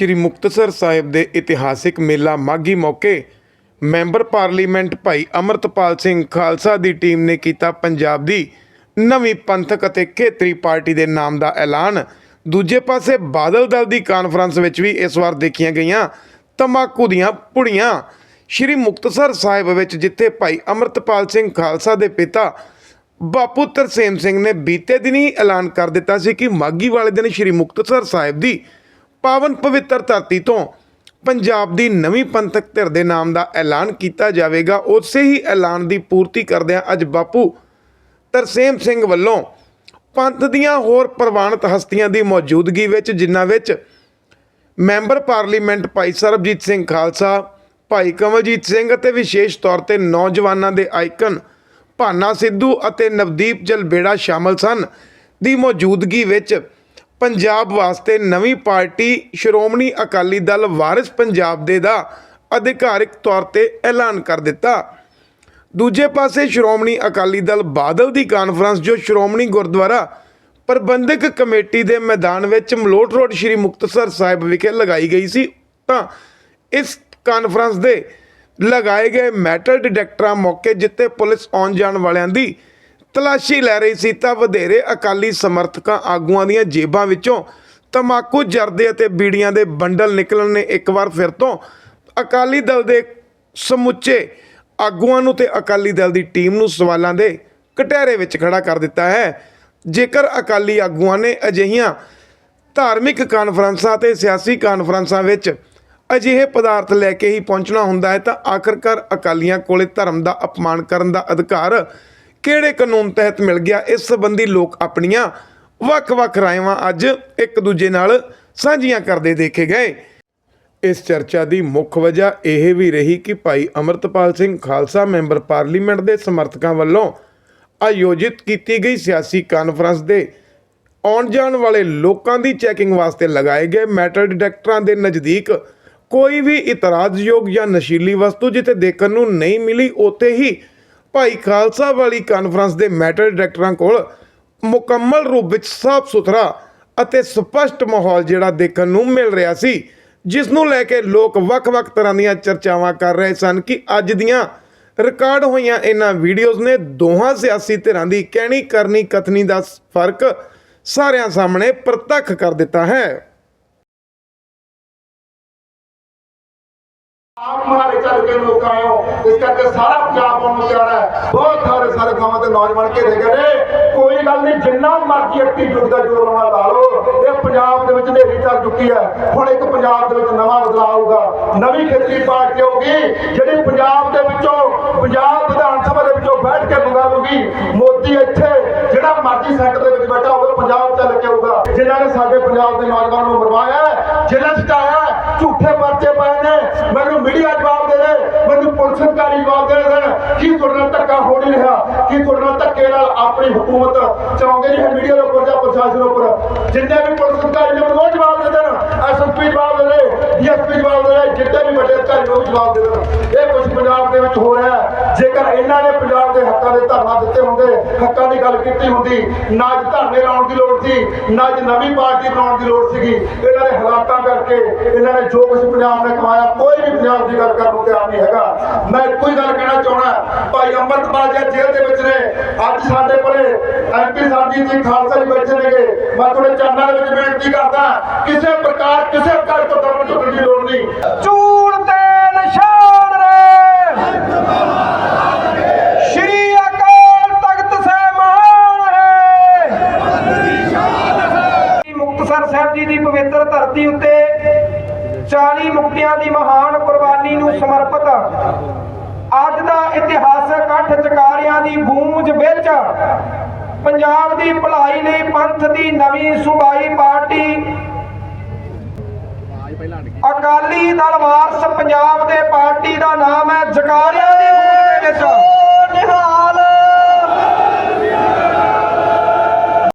ਸ਼੍ਰੀ ਮੁਕਤਸਰ ਸਾਹਿਬ ਦੇ ਇਤਿਹਾਸਿਕ ਮੇਲਾ ਮਾਘੀ ਮੌਕੇ ਮੈਂਬਰ ਪਾਰਲੀਮੈਂਟ ਭਾਈ ਅਮਰਤਪਾਲ ਸਿੰਘ ਖਾਲਸਾ ਦੀ ਟੀਮ ਨੇ ਕੀਤਾ ਪੰਜਾਬ ਦੀ ਨਵੀਂ ਪੰਥਕ ਅਤੇ ਖੇਤਰੀ ਪਾਰਟੀ ਦੇ ਨਾਮ ਦਾ ਐਲਾਨ। ਦੂਜੇ ਪਾਸੇ ਬਾਦਲ ਦਲ ਦੀ ਕਾਨਫਰੰਸ ਵਿੱਚ ਵੀ ਇਸ ਵਾਰ ਦੇਖੀਆਂ ਗਈਆਂ ਤਮਾਕੂ ਦੀਆਂ ਪੁੜੀਆਂ। ਸ਼੍ਰੀ ਮੁਕਤਸਰ ਸਾਹਿਬ ਵਿੱਚ ਜਿੱਥੇ ਭਾਈ ਅਮਰਤਪਾਲ ਸਿੰਘ ਖਾਲਸਾ ਦੇ ਪਿਤਾ ਬਾਪੂ ਤਰਸੇਮ ਸਿੰਘ ਨੇ ਬੀਤੇ ਦਿਨ ਹੀ ਐਲਾਨ ਕਰ ਦਿੱਤਾ ਸੀ ਕਿ ਮਾਗੀ ਵਾਲੇ ਦਿਨ ਸ਼੍ਰੀ ਮੁਕਤਸਰ ਸਾਹਿਬ ਦੀ ਪਾਵਨ ਪਵਿੱਤਰ ਧਰਤੀ ਤੋਂ ਪੰਜਾਬ ਦੀ ਨਵੀਂ ਪੰਥਕ ਧਿਰ ਦੇ ਨਾਮ ਦਾ ਐਲਾਨ ਕੀਤਾ ਜਾਵੇਗਾ। ਉਸੇ ਹੀ ਐਲਾਨ ਦੀ ਪੂਰਤੀ ਕਰਦਿਆਂ ਅੱਜ ਬਾਪੂ ਤਰਸੇਮ ਸਿੰਘ ਵੱਲੋਂ ਪੰਥ ਦੀਆਂ ਹੋਰ ਪ੍ਰਵਾਨਿਤ ਹਸਤੀਆਂ ਦੀ ਮੌਜੂਦਗੀ ਵਿੱਚ, ਜਿਨ੍ਹਾਂ ਵਿੱਚ ਮੈਂਬਰ ਪਾਰਲੀਮੈਂਟ ਭਾਈ ਸਰਬਜੀਤ ਸਿੰਘ ਖਾਲਸਾ, ਭਾਈ ਕਮਲਜੀਤ ਸਿੰਘ ਅਤੇ ਵਿਸ਼ੇਸ਼ ਤੌਰ ਤੇ ਨੌਜਵਾਨਾਂ ਦੇ ਆਈਕਨ ਭਾਨਾ ਸਿੱਧੂ ਅਤੇ ਨਵਦੀਪ ਜਲਬੇੜਾ ਸ਼ਾਮਲ ਸਨ। ਦੀ ਮੌਜੂਦਗੀ ਵਿੱਚ ਪੰਜਾਬ ਵਾਸਤੇ ਨਵੀਂ ਪਾਰਟੀ ਸ਼੍ਰੋਮਣੀ ਅਕਾਲੀ ਦਲ ਵਾਰਿਸ ਪੰਜਾਬ ਦੇ ਦਾ ਅਧਿਕਾਰਿਕ ਤੌਰ ਤੇ ਐਲਾਨ ਕਰ ਦਿੱਤਾ। ਦੂਜੇ ਪਾਸੇ ਸ਼੍ਰੋਮਣੀ ਅਕਾਲੀ ਦਲ ਬਾਦਲ ਦੀ ਕਾਨਫਰੰਸ, ਜੋ ਸ਼੍ਰੋਮਣੀ ਗੁਰਦੁਆਰਾ ਪ੍ਰਬੰਧਕ ਕਮੇਟੀ ਦੇ ਮੈਦਾਨ ਵਿੱਚ ਮਲੋਟ ਰੋਡ ਸ਼੍ਰੀ ਮੁਕਤਸਰ ਸਾਹਿਬ ਵਿਖੇ ਲਗਾਈ ਗਈ ਸੀ, ਤਾਂ ਇਸ ਕਾਨਫਰੰਸ ਦੇ ਲਗਾਏ ਗਏ ਮੈਟਲ ਡਿਟੈਕਟਰਾਂ ਮੌਕੇ ਜਿੱਤੇ ਪੁਲਿਸ ਆਉਣ ਜਾਣ ਵਾਲਿਆਂ ਦੀ ਤਲਾਸ਼ੀ ਲੈ ਰਹੀ ਸੀ ਤਾਂ ਵਧੇਰੇ ਅਕਾਲੀ ਸਮਰਥਕਾਂ ਆਗੂਆਂ ਦੀਆਂ ਜੇਬਾਂ ਵਿੱਚੋਂ ਤਮਾਕੂ ਜਰਦੇ ਅਤੇ ਬੀੜੀਆਂ ਦੇ ਬੰਡਲ ਨਿਕਲਣ ਨੇ ਇੱਕ ਵਾਰ ਫਿਰ ਤੋਂ। ਅਕਾਲੀ ਦਲ ਦੇ ਸਮੁੱਚੇ ਆਗੂਆਂ ਨੂੰ ਤੇ ਅਕਾਲੀ ਦਲ ਦੀ ਟੀਮ ਨੂੰ ਸਵਾਲਾਂ ਦੇ ਕਟਹਿਰੇ ਵਿੱਚ ਖੜਾ ਕਰ ਦਿੱਤਾ ਹੈ। ਜੇਕਰ ਅਕਾਲੀ ਆਗੂਆਂ ਨੇ ਅਜਿਹੀਆਂ ਧਾਰਮਿਕ ਕਾਨਫਰੰਸਾਂ ਤੇ ਸਿਆਸੀ ਕਾਨਫਰੰਸਾਂ ਵਿੱਚ ਅਜਿਹੇ ਪਦਾਰਥ ਲੈ ਕੇ ਹੀ ਪਹੁੰਚਣਾ ਹੁੰਦਾ ਹੈ ਤਾਂ ਆਖਰਕਾਰ ਅਕਾਲੀਆਂ ਕੋਲੇ ਧਰਮ ਦਾ ਅਪਮਾਨ ਕਰਨ ਦਾ ਅਧਿਕਾਰ ਕਿਹੜੇ ਕਾਨੂੰਨ ਤਹਿਤ ਮਿਲ ਗਿਆ, ਇਸ ਸੰਬੰਧੀ ਲੋਕ ਆਪਣੀਆਂ ਵੱਖ-ਵੱਖ ਰਾਇਵਾਂ ਅੱਜ ਇੱਕ ਦੂਜੇ ਨਾਲ ਸਾਂਝੀਆਂ ਕਰਦੇ ਦੇਖੇ ਗਏ। ਇਸ ਚਰਚਾ ਦੀ ਮੁੱਖ ਵਜ੍ਹਾ ਇਹ ਵੀ ਰਹੀ ਕਿ ਭਾਈ ਅਮਰਤਪਾਲ ਸਿੰਘ ਖਾਲਸਾ ਮੈਂਬਰ ਪਾਰਲੀਮੈਂਟ ਦੇ ਸਮਰਥਕਾਂ ਵੱਲੋਂ ਆਯੋਜਿਤ ਕੀਤੀ ਗਈ ਸਿਆਸੀ ਕਾਨਫਰੰਸ ਦੇ ਆਉਣ ਜਾਣ ਵਾਲੇ ਲੋਕਾਂ ਦੀ ਚੈਕਿੰਗ ਵਾਸਤੇ ਲਗਾਏ ਗਏ ਮੈਟਲ ਡਿਟੈਕਟਰਾਂ ਦੇ ਨਜ਼ਦੀਕ ਕੋਈ ਵੀ ਇਤਰਾਜ਼ਯੋਗ ਜਾਂ ਨਸ਼ੀਲੀ ਵਸਤੂ ਜਿੱਥੇ ਦੇਖਣ ਨੂੰ ਨਹੀਂ ਮਿਲੀ, ਉੱਥੇ ਹੀ ਭਾਈ ਖਾਲਸਾ ਵਾਲੀ ਕਾਨਫਰੰਸ ਦੇ ਮੈਟਰ ਡਾਇਰੈਕਟਰਾਂ ਕੋਲ ਮੁਕੰਮਲ ਰੂਪ ਵਿੱਚ ਸਾਫ਼ ਸੁਥਰਾ ਅਤੇ ਸਪਸ਼ਟ ਮਾਹੌਲ ਜਿਹੜਾ ਦੇਖਣ ਨੂੰ ਮਿਲ ਰਿਹਾ ਸੀ, ਜਿਸ ਨੂੰ ਲੈ ਕੇ ਲੋਕ ਵੱਖ-ਵੱਖ ਤਰ੍ਹਾਂ ਦੀਆਂ ਚਰਚਾਵਾਂ ਕਰ ਰਹੇ ਸਨ ਕਿ ਅੱਜ ਦੀਆਂ ਰਿਕਾਰਡ ਹੋਈਆਂ ਇਹਨਾਂ ਵੀਡੀਓਜ਼ ਨੇ ਦੋਹਾਂ ਸਿਆਸੀ ਧਿਰਾਂ ਦੀ ਕਹਿਣੀ ਕਰਨੀ ਕਥਨੀ ਦਾ ਫ਼ਰਕ ਸਾਰਿਆਂ ਸਾਹਮਣੇ ਪ੍ਰਤੱਖ ਕਰ ਦਿੱਤਾ ਹੈ। ਆਪ ਮਾਰੇ ਚੱਲ ਕੇ ਲੋਕ ਆਇਓ। ਇਸ ਕਰਕੇ ਸਾਰਾ ਪੰਜਾਬ ਨੂੰ ਤਿਆਰ ਹੈ। ਬਹੁਤ ਸਾਰੇ ਸਾਰੇ ਥਾਵਾਂ ਤੇ ਨੌਜਵਾਨ ਘੇਰੇ ਗਏ ਨੇ। ਕੋਈ ਗੱਲ ਨਹੀਂ ਜਿੰਨਾ ਮਰਜ਼ੀ ਅੱਤੀ ਯੁੱਗ ਦਾ ਜੋਰ ਲਾਉਣਾ ਲਾ ਲਓ। ਇਹ ਪੰਜਾਬ ਦੇ ਵਿੱਚ ਹਨੇਰੀ ਚੱਲ ਚੁੱਕੀ ਹੈ। ਹੁਣ ਇੱਕ ਪੰਜਾਬ ਦੇ ਵਿੱਚ ਨਵਾਂ ਬਦਲਾਅ ਆਊਗਾ। ਨਵੀਂ ਖੇਤਰੀ ਪਾਰਟੀ ਆਊਗੀ ਜਿਹੜੀ ਪੰਜਾਬ ਦੇ ਵਿੱਚੋਂ ਪੰਜਾਬ ਵਿਧਾਨ ਸਭਾ ਦੇ ਵਿੱਚੋਂ ਬੈਠ ਕੇ ਮੰਗਾਵੂਗੀ ਮੋਦੀ ਇੱਥੇ ਜਿਹੜਾ ਮਰਜ਼ੀ ਸੈਂਟਰ ਦੇ ਵਿੱਚ ਬੈਠਾ ਹੋਵੇ ਪੰਜਾਬ ਚੱਲ ਕੇ ਆਊਗਾ। ਜਿਨ੍ਹਾਂ ਨੇ ਸਾਡੇ ਪੰਜਾਬ ਦੇ ਨੌਜਵਾਨਾਂ ਨੂੰ ਮਰਵਾਇਆ ਹੈ, ਜੇਲ੍ਹਾਂ ਝੂਠੇ ਪਰਚੇ ਪਏ ਨੇ ਮੈਨੂੰ ਮੀਡੀਆ ਜਵਾਬ ਦੇ ਦੇ ਮੈਨੂੰ ਪੁਲਿਸ ਅਧਿਕਾਰੀ ਜਵਾਬ ਦੇ ਦੇਣ ਕੀ ਤੁਹਾਡੇ ਨਾਲ ਧੱਕਾ ਹੋ ਨਹੀਂ ਰਿਹਾ ਕੀ ਤੁਹਾਡੇ ਨਾਲ ਧੱਕੇ ਨਾਲ ਆਪਣੀ ਹਕੂਮਤ ਚਲਾਉਂਦੇ ਨਹੀਂ ਹੈ ਮੀਡੀਆ ਦੇ ਉੱਪਰ ਜਾਂ ਪ੍ਰਸ਼ਾਸਨ ਉੱਪਰ ਜਿੰਨੇ ਵੀ ਪੁਲਿਸ ਅਧਿਕਾਰੀ ਨੇ ਮੈਨੂੰ ਉਹ ਜਵਾਬ ਦੇ ਦੇਣ ਐਸਐਸਪੀ ਜਵਾਬ ਦੇ ਦੇ ਡੀਐਸਪੀ ਜਵਾਬ ਦੇ ਦੇ ਜਿੰਨੇ ਵੀ ਵੱਡੇ ਅਧਿਕਾਰੀ ਨੇ ਉਹ ਵੀ ਜਵਾਬ ਦੇ ਦੇਣ ਇਹ ਕੁਝ ਪੰਜਾਬ ਦੇ ਵਿੱਚ ਹੋ ਰਿਹਾ ਹੈ। ਜੇਕਰ ਇਹਨਾਂ ਨੇ ਪੰਜਾਬ ਦੇ ਹੱਕਾਂ ਦੇ ਧਰਨਾ ਦਿੱਤੇ ਹੁੰਦੇ, ਹੱਕਾਂ ਦੀ ਗੱਲ ਕੀਤੀ ਹੁੰਦੀ, ਨਾ ਅੱਜ ਧਰਨੇ ਲਾਉਣ ਦੀ ਲੋੜ ਸੀ, ਨਾ ਅੱਜ ਨਵੀਂ ਪਾਰਟੀ ਬਣਾਉਣ ਦੀ ਲੋੜ ਸੀਗੀ। ਇਹਨਾਂ ਦੇ ਹਾਲਾਤਾਂ ਕਰਕੇ ਇਹਨਾਂ ਨੇ ਜੋ ਕੁਝ ਪੰਜਾਬ ਨੇ ਕਮਾਇਆ, ਕੋਈ ਵੀ ਪੰਜਾਬ ਦੀ ਗੱਲ ਕਰਨ ਨੂੰ ਤਿਆਰ ਨਹੀਂ ਹੈਗਾ। ਮੈਂ ਇੱਕੋ ਹੀ ਗੱਲ ਕਹਿਣਾ ਚਾਹਣਾ ਭਾਈ ਅੰਮ੍ਰਿਤਪਾਲ ਜੀ ਜੇਲ੍ਹ ਦੇ ਵਿੱਚ ਨੇ। ਅੱਜ ਸਾਡੇ ਕੋਲੇ ਐਮਪੀ ਸਾਹਿਬ ਜੀ ਖਾਲਸਾ ਜੀ ਬੈਠੇ ਨੇਗੇ। ਮੈਂ ਤੁਹਾਡੇ ਚਰਨਾਂ ਦੇ ਵਿੱਚ ਬੇਨਤੀ ਕਰਦਾ ਕਿਸੇ ਪ੍ਰਕਾਰ ਕਿਸੇ ਪ੍ਰਕਾਰ ਤੋਂ ਦਮਨ ਝੁਕਣ ਦੀ ਲੋੜ ਨਹੀਂ। ਚੂੜ ਤੇ ਨਿਸ਼ਾਨ ਰੇ ਸ਼੍ਰੀ ਅਕਾਲ ਤਖਤ ਸਹਿਮਾਨ ਹੈ ਮੁਕਤਸਰ ਸਾਹਿਬ ਜੀ ਦੀ ਪਵਿੱਤਰ ਧਰਤੀ ਉੱਤੇ 40 ਮੁਕਤਿਆਂ ਦੀ ਮਹਾਨ ਕੁਰਬਾਨੀ ਨੂੰ ਸਮਰਪਿਤ। ਅੱਜ ਦਾ ਇਤਿਹਾਸਕ ਇਕੱਠ ਚਕਾਰਿਆਂ ਦੀ ਗੂੰਜ ਵਿੱਚ ਪੰਜਾਬ ਦੀ ਭਲਾਈ ਲਈ ਪੰਥ ਦੀ ਨਵੀਂ ਸੂਬਾਈ ਪਾਰਟੀ ਅਕਾਲੀ ਦਲ ਵਾਰਸ ਪੰਜਾਬ ਦੇ ਪਾਰਟੀ ਦਾ ਨਾਮ ਹੈ ਜਕਾਰਿਆ।